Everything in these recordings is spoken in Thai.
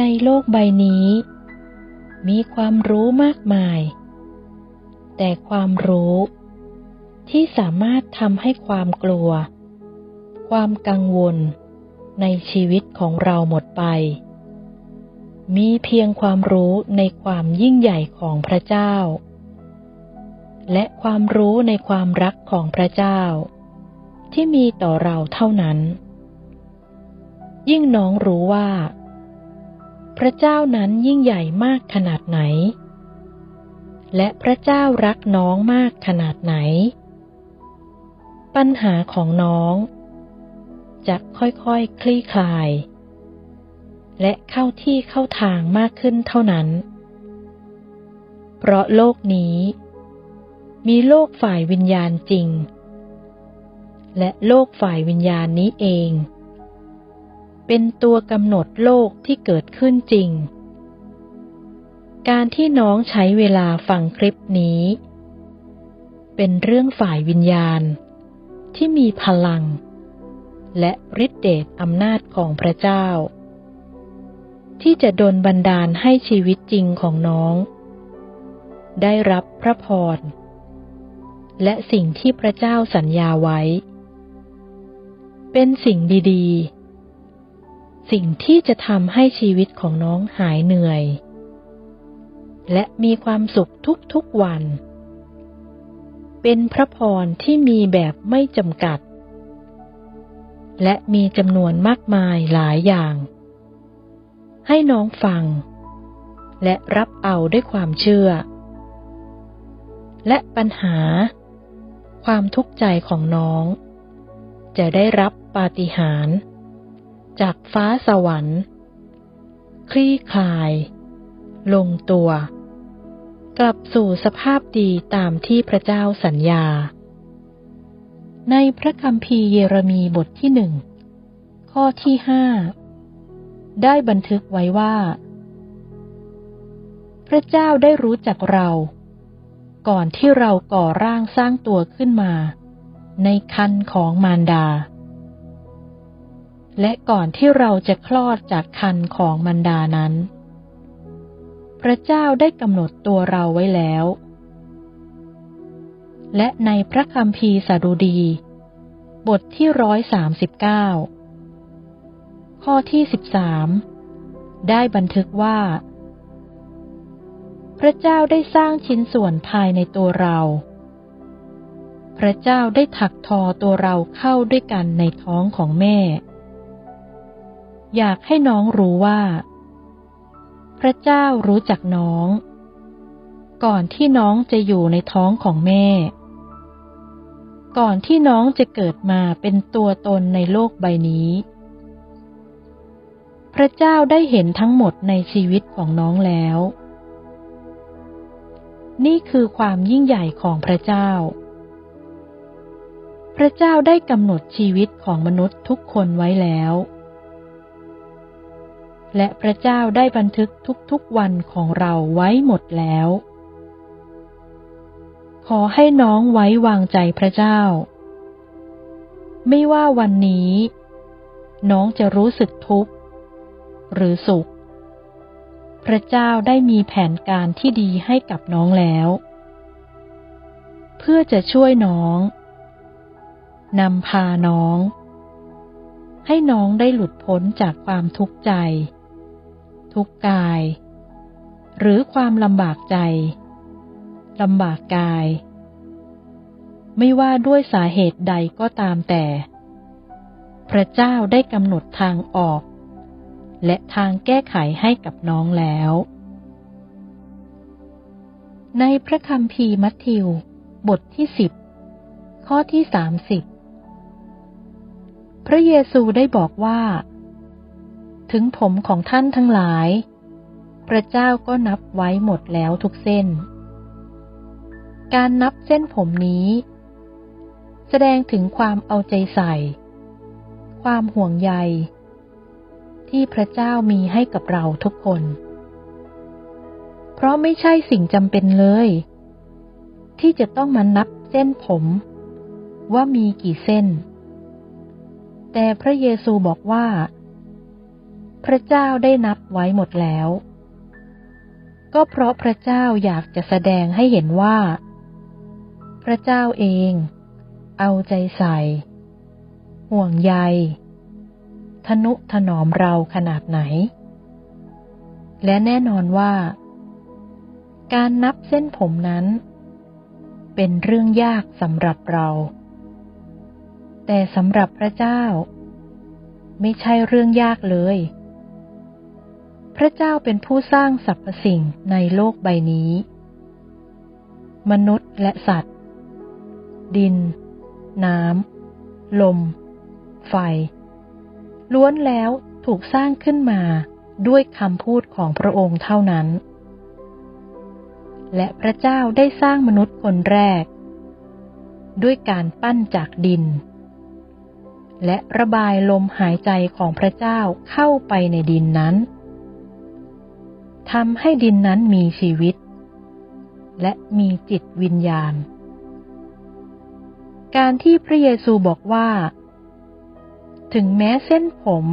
ในโลกใบนี้ มีความรู้มากมาย แต่ความรู้ที่สามารถทำให้ความกลัว ความกังวลในชีวิตของเราหมดไป มีเพียงความรู้ในความยิ่งใหญ่ของพระเจ้า และความรู้ในความรักของพระเจ้า ที่มีต่อเราเท่านั้น ยิ่งน้องรู้ว่า พระเจ้านั้นยิ่งใหญ่มากขนาดไหน และพระเจ้ารักน้องมากขนาดไหน ปัญหาของน้อง จะค่อยๆคคลี่คลาย และเข้าที่เข้าทางมากขึ้นเท่านั้น เพราะโลกนี้ มีโลกฝ่ายวิญญาณจริง และโลกฝ่ายวิญญาณนี้เอง เป็นตัวกำหนดโลกที่เกิดขึ้นจริง การที่น้องใช้เวลาฟังคลิปนี้ เป็นเรื่องฝ่ายวิญญาณ ที่มีพลัง และฤทธิเดชอำนาจของพระเจ้า ที่จะดลบันดาลให้ชีวิตจริงของน้อง ได้รับพระพรและสิ่งที่พระเจ้าสัญญาไว้ เป็นสิ่งดี ๆ สิ่งที่จะทำให้ชีวิตของน้องหายเหนื่อย และมีความสุขทุกๆวัน เป็นพระพรที่มีแบบไม่จำกัด และมีจำนวนมากมายหลายอย่าง ให้น้องฟัง และรับเอาด้วยความเชื่อ และปัญหา ความทุกข์ใจของน้อง จะได้รับปาฏิหาริย์ จากฟ้าสวรรค์ คลี่คลาย ลงตัว กลับสู่สภาพดีตามที่พระเจ้าสัญญา ในพระคัมภีร์เยเรมีบทที่หนึ่งข้อที่ห้าได้บันทึกไว้ว่า พระเจ้าได้รู้จักเรา ก่อนที่เราก่อร่างสร้างตัวขึ้นมา ในคันของมารดา และก่อนที่เราจะคลอดจากคันของมารดานั้น พระเจ้าได้กำหนดตัวเราไว้แล้ว และในพระคัมภีร์สดุดี บทที่ร้อยสามสิบเก้าข้อที่สิบสามได้บันทึกว่า พระเจ้าได้สร้างชิ้นส่วนภายในตัวเรา พระเจ้าได้ถักทอตัวเราเข้าด้วยกันในท้องของแม่ อยากให้น้องรู้ว่า พระเจ้ารู้จักน้อง ก่อนที่น้องจะอยู่ในท้องของแม่ ก่อนที่น้องจะเกิดมาเป็นตัวตนในโลกใบนี้ พระเจ้าได้เห็นทั้งหมดในชีวิตของน้องแล้ว นี่คือความยิ่งใหญ่ของพระเจ้าพระเจ้าได้กำหนดชีวิตของมนุษย์ทุกคนไว้แล้ว และพระเจ้าได้บันทึกทุกๆวันของเราไว้หมดแล้ว ขอให้น้องไว้วางใจพระเจ้า ไม่ว่าวันนี้ น้องจะรู้สึกทุกข์ หรือสุข พระเจ้าได้มีแผนการที่ดีให้กับน้องแล้ว เพื่อจะช่วยน้องนำพาน้องให้น้องได้หลุดพ้นจากความทุกข์ใจ ทุกกาย หรือความลำบากใจลำบากกาย ไม่ว่าด้วยสาเหตุใดก็ตามแต่ พระเจ้าได้กำหนดทางออก และทางแก้ไขให้กับน้องแล้ว ในพระคัมภีร์มัทธิว บทที่สิบข้อที่สามสิบพระเยซูได้บอกว่า ถึงผมของท่านทั้งหลาย พระเจ้าก็นับไว้หมดแล้วทุกเส้น การนับเส้นผมนี้ แสดงถึงความเอาใจใส่ ความห่วงใย ที่พระเจ้ามีให้กับเราทุกคน เพราะไม่ใช่สิ่งจำเป็นเลย ที่จะต้องมานับเส้นผม ว่ามีกี่เส้น แต่พระเยซูบอกว่า พระเจ้าได้นับไว้หมดแล้ว ก็เพราะพระเจ้าอยากจะแสดงให้เห็นว่า พระเจ้าเอง เอาใจใส่ ห่วงใยทนุถนอมเราขนาดไหน และแน่นอนว่า การนับเส้นผมนั้น เป็นเรื่องยากสำหรับเรา แต่สำหรับพระเจ้า ไม่ใช่เรื่องยากเลย พระเจ้าเป็นผู้สร้างสรรพสิ่งในโลกใบนี้ มนุษย์และสัตว์ ดิน น้ำ ลม ไฟ ล้วนแล้วถูกสร้างขึ้นมาด้วยคำพูดของพระองค์เท่านั้น และพระเจ้าได้สร้างมนุษย์คนแรก ด้วยการปั้นจากดิน และระบายลมหายใจของพระเจ้าเข้าไปในดินนั้น ทำให้ดินนั้นมีชีวิต และมีจิตวิญญาณ การที่พระเยซูบอกว่า ถึงแม้เส้นผม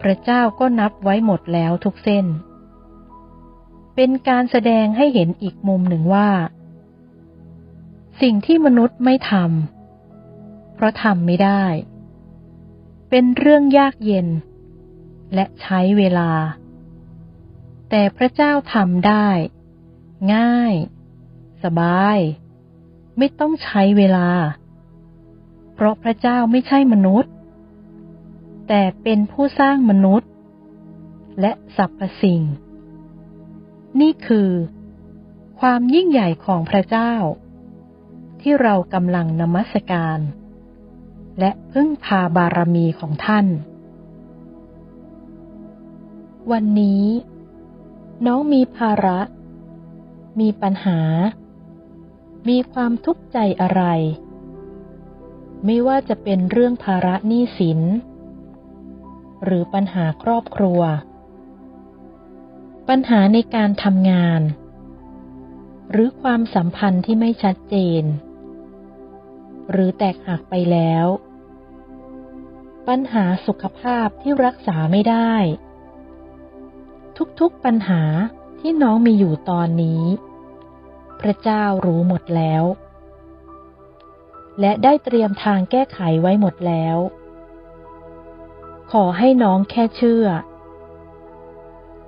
พระเจ้าก็นับไว้หมดแล้วทุกเส้น เป็นการแสดงให้เห็นอีกมุมหนึ่งว่า สิ่งที่มนุษย์ไม่ทำเพราะทำไม่ได้ เป็นเรื่องยากเย็น และใช้เวลา แต่พระเจ้าทำได้ ง่าย สบาย ไม่ต้องใช้เวลา เพราะพระเจ้าไม่ใช่มนุษย์ แต่เป็นผู้สร้างมนุษย์ และสรรพสิ่ง นี่คือ ความยิ่งใหญ่ของพระเจ้า ที่เรากำลังนมัสการ และพึ่งพาบารมีของท่าน วันนี้ น้องมีภาระ มีปัญหา มีความทุกข์ใจอะไร ไม่ว่าจะเป็นเรื่องภาระหนี้สิน หรือปัญหาครอบครัว ปัญหาในการทำงาน หรือความสัมพันธ์ที่ไม่ชัดเจน หรือแตกหักไปแล้ว ปัญหาสุขภาพที่รักษาไม่ได้ ทุกๆปัญหาที่น้องมีอยู่ตอนนี้ พระเจ้ารู้หมดแล้ว และได้เตรียมทางแก้ไขไว้หมดแล้ว ขอให้น้องแค่เชื่อ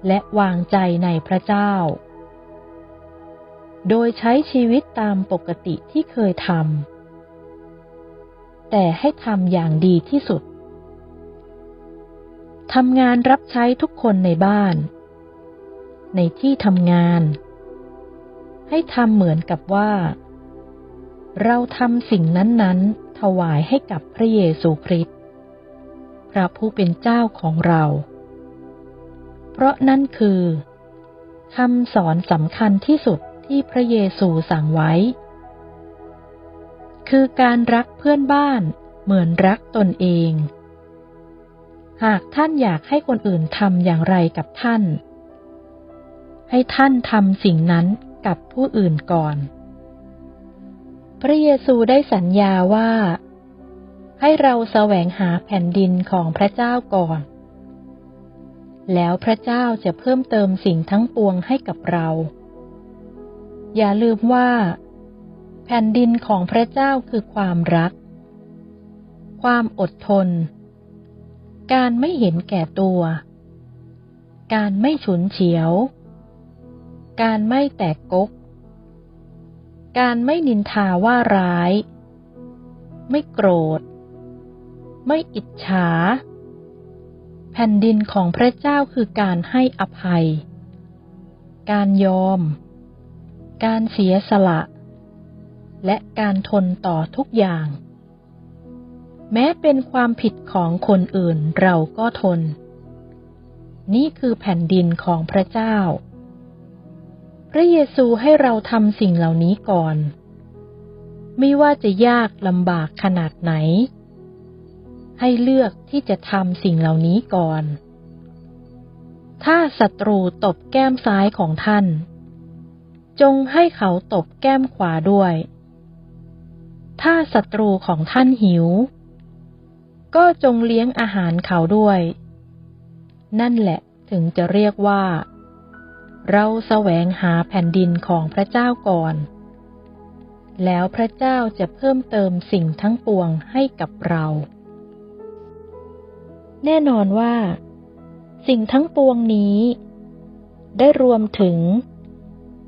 และวางใจในพระเจ้า โดยใช้ชีวิตตามปกติที่เคยทำแต่ให้ทำอย่างดีที่สุดทำงานรับใช้ทุกคนในบ้าน ในที่ทำงาน ให้ทำเหมือนกับว่า เราทำสิ่งนั้นๆ ถวายให้กับพระเยซูคริสต์พระผู้เป็นเจ้าของเรา เพราะนั่นคือคำสอนสำคัญที่สุดที่พระเยซูสั่งไว้ คือการรักเพื่อนบ้านเหมือนรักตนเอง หากท่านอยากให้คนอื่นทำอย่างไรกับท่าน ให้ท่านทำสิ่งนั้นกับผู้อื่นก่อน พระเยซูได้สัญญาว่า ให้เราแสวงหาแผ่นดินของพระเจ้าก่อน แล้วพระเจ้าจะเพิ่มเติมสิ่งทั้งปวงให้กับเรา อย่าลืมว่า แผ่นดินของพระเจ้าคือความรัก ความอดทน การไม่เห็นแก่ตัว การไม่ฉุนเฉียว การไม่แตกกก การไม่นินทาว่าร้าย ไม่โกรธ ไม่อิจฉา แผ่นดินของพระเจ้าคือการให้อภัย การยอม การเสียสละ และการทนต่อทุกอย่าง แม้เป็นความผิดของคนอื่นเราก็ทน นี่คือแผ่นดินของพระเจ้า พระเยซูให้เราทำสิ่งเหล่านี้ก่อน ไม่ว่าจะยากลำบากขนาดไหน ให้เลือกที่จะทำสิ่งเหล่านี้ก่อน ถ้าศัตรูตบแก้มซ้ายของท่าน จงให้เขาตบแก้มขวาด้วย ถ้าศัตรูของท่านหิว ก็จงเลี้ยงอาหารเขาด้วย นั่นแหละถึงจะเรียกว่า เราแสวงหาแผ่นดินของพระเจ้าก่อน แล้วพระเจ้าจะเพิ่มเติมสิ่งทั้งปวงให้กับเรา แน่นอนว่า สิ่งทั้งปวงนี้ ได้รวมถึง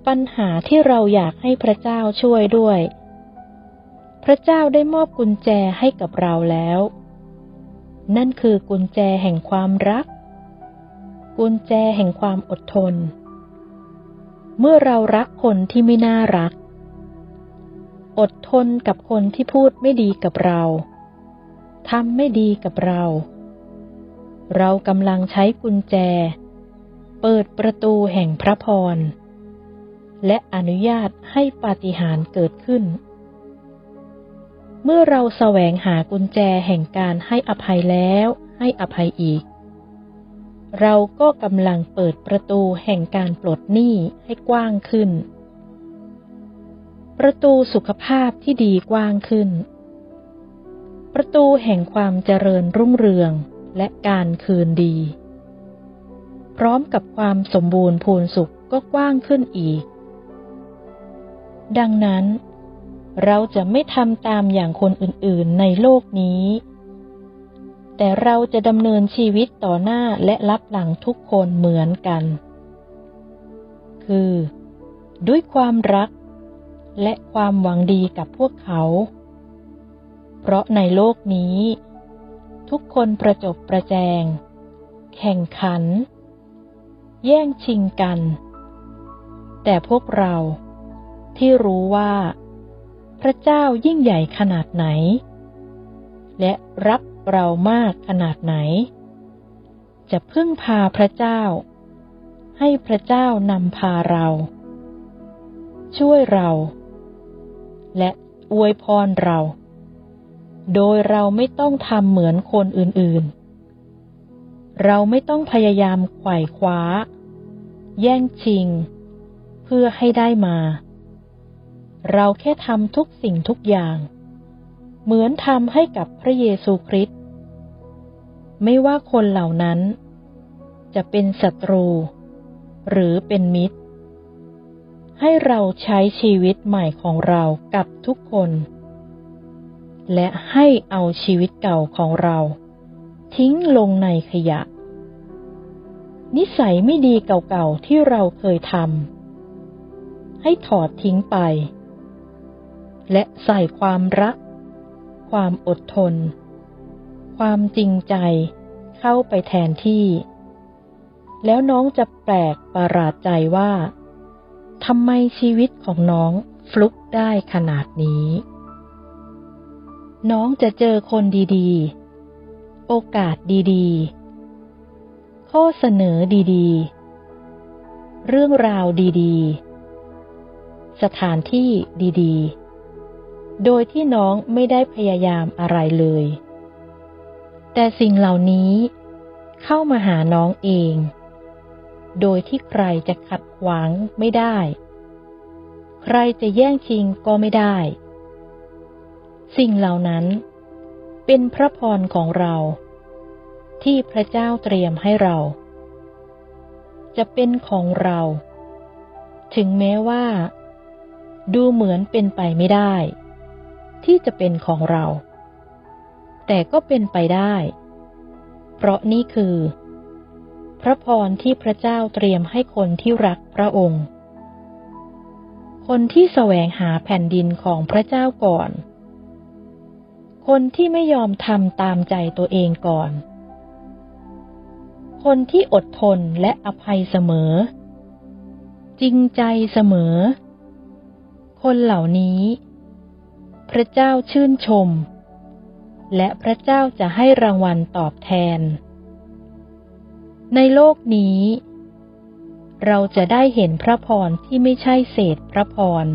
ปัญหาที่เราอยากให้พระเจ้าช่วยด้วย พระเจ้าได้มอบกุญแจให้กับเราแล้ว นั่นคือกุญแจแห่งความรัก กุญแจแห่งความอดทน เมื่อเรารักคนที่ไม่น่ารัก อดทนกับคนที่พูดไม่ดีกับเราทำไม่ดีกับเรา เรากำลังใช้กุญแจ เปิดประตูแห่งพระพร และอนุญาตให้ปาฏิหาริย์เกิดขึ้น เมื่อเราแสวงหากุญแจแห่งการให้อภัยแล้ว ให้อภัยอีก เราก็กำลังเปิดประตูแห่งการปลดหนี้ให้กว้างขึ้น ประตูสุขภาพที่ดีกว้างขึ้น ประตูแห่งความเจริญรุ่งเรืองและการคืนดี พร้อมกับความสมบูรณ์พูนสุขก็กว้างขึ้นอีก ดังนั้น เราจะไม่ทำตามอย่างคนอื่นๆในโลกนี้ แต่เราจะดำเนินชีวิตต่อหน้าและรับหลังทุกคนเหมือนกัน คือ ด้วยความรัก และความหวังดีกับพวกเขา เพราะในโลกนี้ ทุกคนประจบประแจง แข่งขัน แย่งชิงกัน แต่พวกเราที่รู้ว่า พระเจ้ายิ่งใหญ่ขนาดไหน และรัก เรามากขนาดไหน จะพึ่งพาพระเจ้า ให้พระเจ้านำพาเรา ช่วยเรา และอวยพรเรา โดยเราไม่ต้องทำเหมือนคนอื่นๆ เราไม่ต้องพยายามไขว่คว้า แย่งชิง เพื่อให้ได้มา เราแค่ทำทุกสิ่งทุกอย่าง เหมือนทำให้กับพระเยซูคริสต์ไม่ว่าคนเหล่านั้น จะเป็นศัตรู หรือเป็นมิตร ให้เราใช้ชีวิตใหม่ของเรากับทุกคน และให้เอาชีวิตเก่าของเรา ทิ้งลงในขยะ นิสัยไม่ดีเก่าๆที่เราเคยทำให้ถอดทิ้งไป และใส่ความรัก ความอดทน ความจริงใจเข้าไปแทนที่ แล้วน้องจะแปลกประหลาดใจว่าทำไมชีวิตของน้องฟลุกได้ขนาดนี้ น้องจะเจอคนดีๆ โอกาสดีๆ ข้อเสนอดีๆ เรื่องราวดีๆ สถานที่ดีๆ โดยที่น้องไม่ได้พยายามอะไรเลย แต่สิ่งเหล่านี้เข้ามาหาน้องเอง โดยที่ใครจะขัดขวางไม่ได้ ใครจะแย่งชิงก็ไม่ได้ สิ่งเหล่านั้นเป็นพระพรของเรา ที่พระเจ้าเตรียมให้เรา จะเป็นของเรา ถึงแม้ว่า ดูเหมือนเป็นไปไม่ได้ ที่จะเป็นของเรา แต่ก็เป็นไปได้ เพราะนี่คือ พระพรที่พระเจ้าเตรียมให้คนที่รักพระองค์ คนที่แสวงหาแผ่นดินของพระเจ้าก่อน คนที่ไม่ยอมทำตามใจตัวเองก่อน คนที่อดทนและอภัยเสมอ จริงใจเสมอ คนเหล่านี้ พระเจ้าชื่นชม และพระเจ้าจะให้รางวัลตอบแทน ในโลกนี้ เราจะได้เห็นพระพรที่ไม่ใช่เศษพระพร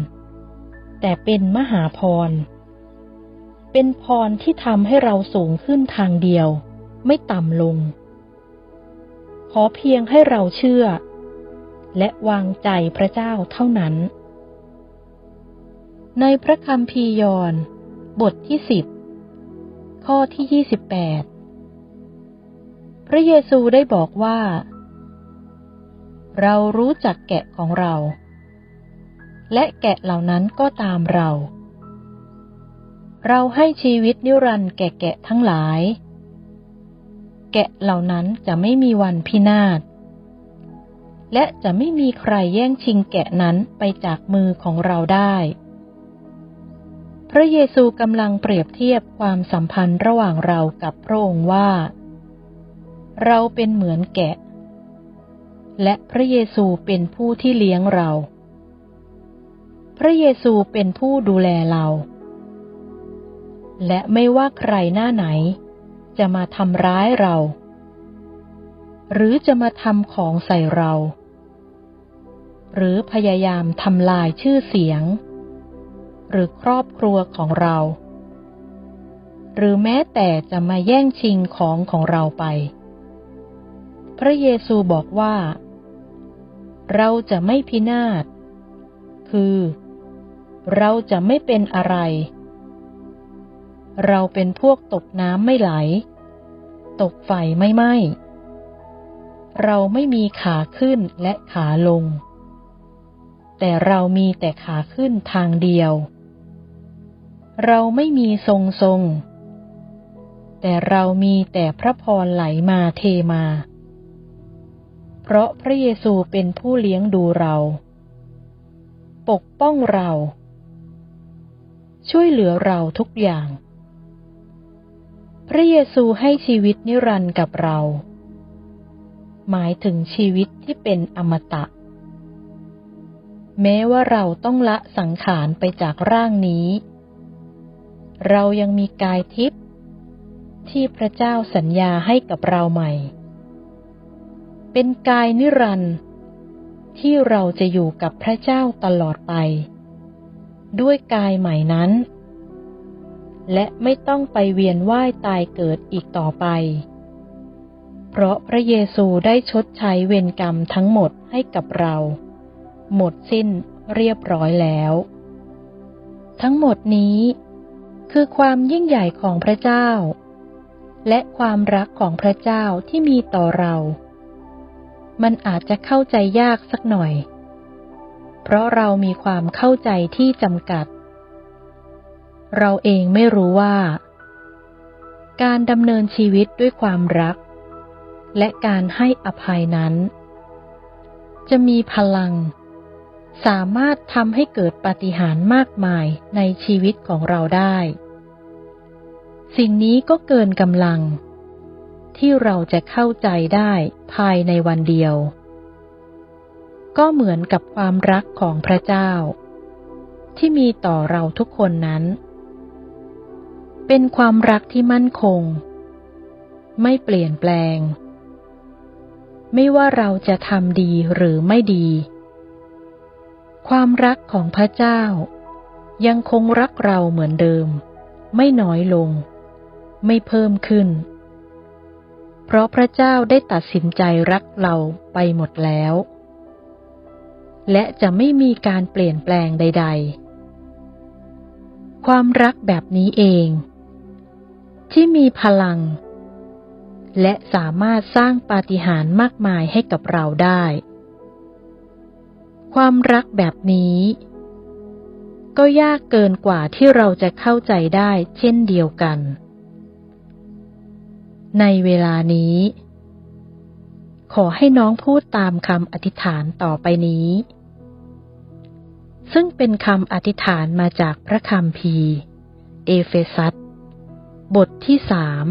แต่เป็นมหาพร เป็นพรที่ทำให้เราสูงขึ้นทางเดียว ไม่ต่ำลง ขอเพียงให้เราเชื่อ และวางใจพระเจ้าเท่านั้น ในพระคัมภีร์ยอนบทที่สิบข้อที่ยี่สิบแปดพระเยซูได้บอกว่า เรารู้จักแกะของเรา และแกะเหล่านั้นก็ตามเรา เราให้ชีวิตนิรันดร์แก่แกะทั้งหลาย แกะเหล่านั้นจะไม่มีวันพินาศและจะไม่มีใครแย่งชิงแกะนั้นไปจากมือของเราได้ ระเยซูกำลังเปรียบเทียบความสัมพันธ์ระหว่างเรากับพระองค์ว่า เราเป็นเหมือนแกะ และพระเยซูเป็นผู้ที่เลี้ยงเรา พระเยซูเป็นผู้ดูแลเรา และไม่ว่าใครหน้าไหน จะมาทำร้ายเรา หรือจะมาทำของใส่เรา หรือพยายามทำลายชื่อเสียง หรือครอบครัวของเรา หรือแม้แต่จะมาแย่งชิงของของเราไป พระเยซูบอกว่า เราจะไม่พินาศ คือ เราจะไม่เป็นอะไร เราเป็นพวกตกน้ำไม่ไหล ตกไฟไม่ไหม้เราไม่มีขาขึ้นและขาลง แต่เรามีแต่ขาขึ้นทางเดียว เราไม่มีทรงทรง แต่เรามีแต่พระพรไหลมาเทมา เพราะพระเยซูเป็นผู้เลี้ยงดูเรา ปกป้องเรา ช่วยเหลือเราทุกอย่าง พระเยซูให้ชีวิตนิรันดร์กับเรา หมายถึงชีวิตที่เป็นอมตะ แม้ว่าเราต้องละสังขารไปจากร่างนี้ เรายังมีกายทิพย์ที่พระเจ้าสัญญาให้กับเราใหม่ เป็นกายนิรันดร์ที่เราจะอยู่กับพระเจ้าตลอดไป ด้วยกายใหม่นั้น และไม่ต้องไปเวียนว่ายตายเกิดอีกต่อไป เพราะพระเยซูได้ชดใช้เวรกรรมทั้งหมดให้กับเรา หมดสิ้นเรียบร้อยแล้ว ทั้งหมดนี้ คือความยิ่งใหญ่ของพระเจ้า และความรักของพระเจ้าที่มีต่อเรา มันอาจจะเข้าใจยากสักหน่อย เพราะเรามีความเข้าใจที่จำกัด เราเองไม่รู้ว่า การดำเนินชีวิตด้วยความรัก และการให้อภัยนั้น จะมีพลัง สามารถทำให้เกิดปาฏิหาริย์มากมายในชีวิตของเราได้ สิ่งนี้ก็เกินกำลัง ที่เราจะเข้าใจได้ภายในวันเดียว ก็เหมือนกับความรักของพระเจ้า ที่มีต่อเราทุกคนนั้น เป็นความรักที่มั่นคง ไม่เปลี่ยนแปลง ไม่ว่าเราจะทำดีหรือไม่ดี ความรักของพระเจ้า ยังคงรักเราเหมือนเดิม ไม่น้อยลง ไม่เพิ่มขึ้น เพราะพระเจ้าได้ตัดสินใจรักเราไปหมดแล้ว และจะไม่มีการเปลี่ยนแปลงใด ๆ ความรักแบบนี้เอง ที่มีพลัง และสามารถสร้างปาฏิหาริย์มากมายให้กับเราได้ ความรักแบบนี้ ก็ยากเกินกว่าที่เราจะเข้าใจได้เช่นเดียวกัน ในเวลานี้ ขอให้น้องพูดตามคำอธิษฐานต่อไปนี้ ซึ่งเป็นคำอธิษฐานมาจากพระคัมภีร์เอเฟซัสบทที่สาม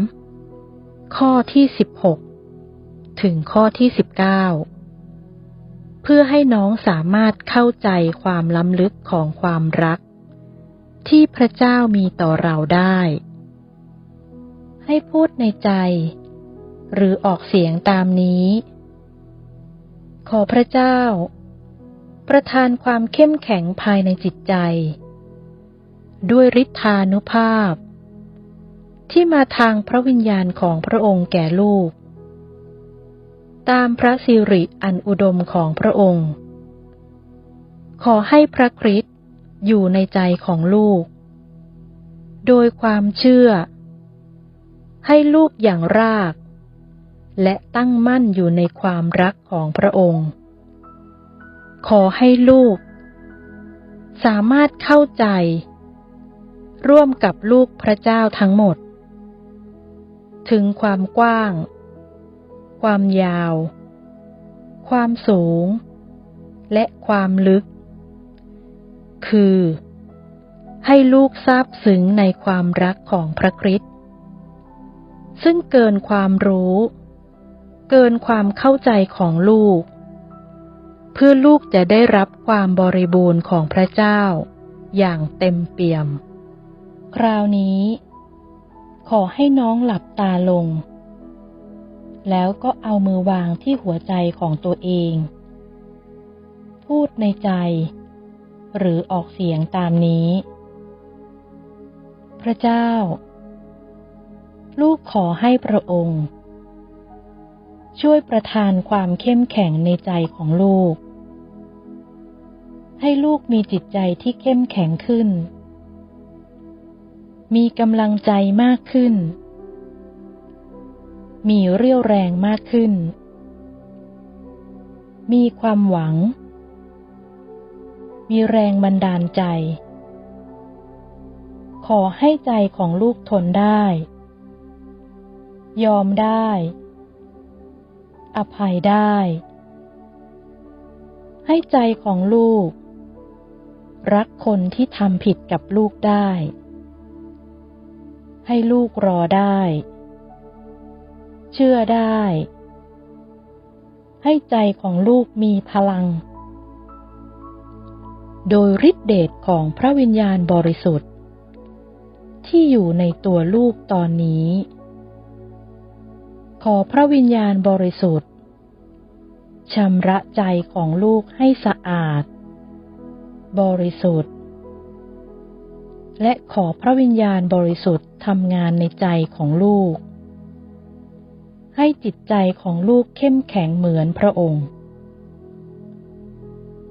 ข้อที่สิบหกถึงข้อที่สิบเก้า เพื่อให้น้องสามารถเข้าใจความล้ำลึกของความรัก ที่พระเจ้ามีต่อเราได้ ให้พูดในใจ หรือออกเสียงตามนี้ ขอพระเจ้า ประทานความเข้มแข็งภายในจิตใจ ด้วยฤทธานุภาพ ที่มาทางพระวิญญาณของพระองค์แก่ลูก ตามพระสิริอันอุดมของพระองค์ ขอให้พระคริสต์อยู่ในใจของลูก โดยความเชื่อ ให้ลูกอย่างราก และตั้งมั่นอยู่ในความรักของพระองค์ ขอให้ลูก สามารถเข้าใจ ร่วมกับลูกพระเจ้าทั้งหมด ถึงความกว้าง ความยาว ความสูง และความลึก คือ ให้ลูกทราบซึ้งในความรักของพระคริสต์ซึ่งเกินความรู้ เกินความเข้าใจของลูก เพื่อลูกจะได้รับความบริบูรณ์ของพระเจ้า อย่างเต็มเปี่ยม คราวนี้ ขอให้น้องหลับตาลง แล้วก็เอามือวางที่หัวใจของตัวเอง พูดในใจ หรือออกเสียงตามนี้ พระเจ้า ลูกขอให้พระองค์ ช่วยประทานความเข้มแข็งในใจของลูก ให้ลูกมีจิตใจที่เข้มแข็งขึ้น มีกำลังใจมากขึ้น มีเรี่ยวแรงมากขึ้น มีความหวัง มีแรงบันดาลใจ ขอให้ใจของลูกทนได้ ยอมได้ อภัยได้ ให้ใจของลูก รักคนที่ทำผิดกับลูกได้ ให้ลูกรอได้ เชื่อได้ ให้ใจของลูกมีพลัง โดยฤทธิเดชของพระวิญญาณบริสุทธิ์ ที่อยู่ในตัวลูกตอนนี้ ขอพระวิญญาณบริสุทธิ์ชำระใจของลูกให้สะอาด บริสุทธิ์ และขอพระวิญญาณบริสุทธิ์ทำงานในใจของลูก ให้จิตใจของลูกเข้มแข็งเหมือนพระองค์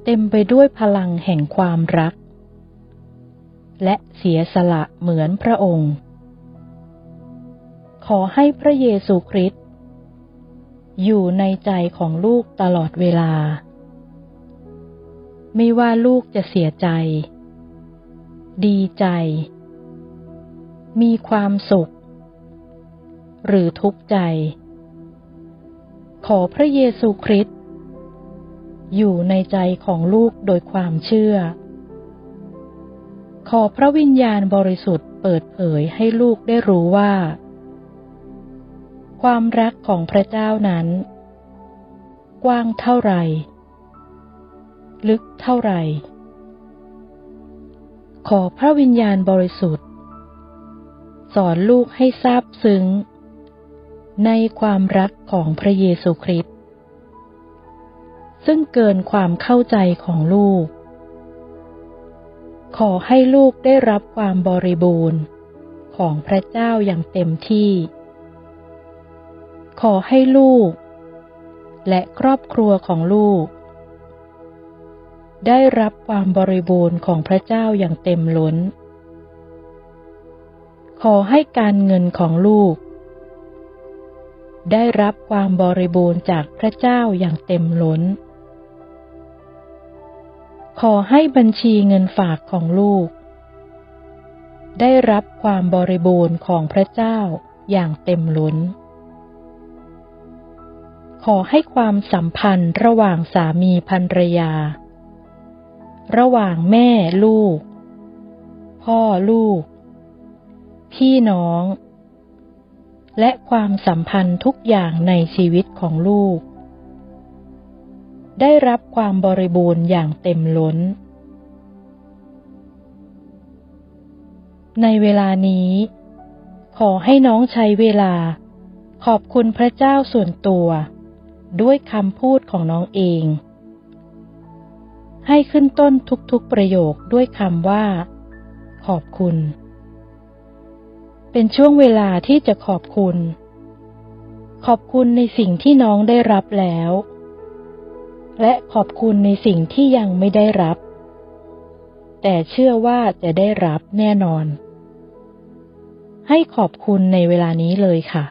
เต็มไปด้วยพลังแห่งความรัก และเสียสละเหมือนพระองค์ ขอให้พระเยซูคริสต์อยู่ในใจของลูกตลอดเวลา ไม่ว่าลูกจะเสียใจ ดีใจ มีความสุข หรือทุกข์ใจ ขอพระเยซูคริสต์อยู่ในใจของลูกโดยความเชื่อ ขอพระวิญญาณบริสุทธิ์เปิดเผยให้ลูกได้รู้ว่า ความรักของพระเจ้านั้น กว้างเท่าไหร่ ลึกเท่าไหร่ ขอพระวิญญาณบริสุทธิ์ สอนลูกให้ทราบซึ้ง ในความรักของพระเยซูคริสต์ ซึ่งเกินความเข้าใจของลูก ขอให้ลูกได้รับความบริบูรณ์ของพระเจ้าอย่างเต็มที่ ขอให้ลูก และครอบครัวของลูก ได้รับความบริบูรณ์ของพระเจ้าอย่างเต็มล้น ขอให้การเงินของลูก ได้รับความบริบูรณ์จากพระเจ้าอย่างเต็มล้น ขอให้บัญชีเงินฝากของลูก ได้รับความบริบูรณ์ของพระเจ้าอย่างเต็มล้น ขอให้ความสัมพันธ์ระหว่างสามีภรรยา ระหว่างแม่ลูก พ่อลูก พี่น้อง และความสัมพันธ์ทุกอย่างในชีวิตของลูก ได้รับความบริบูรณ์อย่างเต็มล้น ในเวลานี้ ขอให้น้องใช้เวลา ขอบคุณพระเจ้าส่วนตัว ด้วยคำพูดของน้องเอง ให้ขึ้นต้นทุกๆประโยคด้วยคำว่า ขอบคุณ เป็นช่วงเวลาที่จะขอบคุณ ขอบคุณในสิ่งที่น้องได้รับแล้ว และขอบคุณในสิ่งที่ยังไม่ได้รับ แต่เชื่อว่าจะได้รับแน่นอน ให้ขอบคุณในเวลานี้เลยค่ะ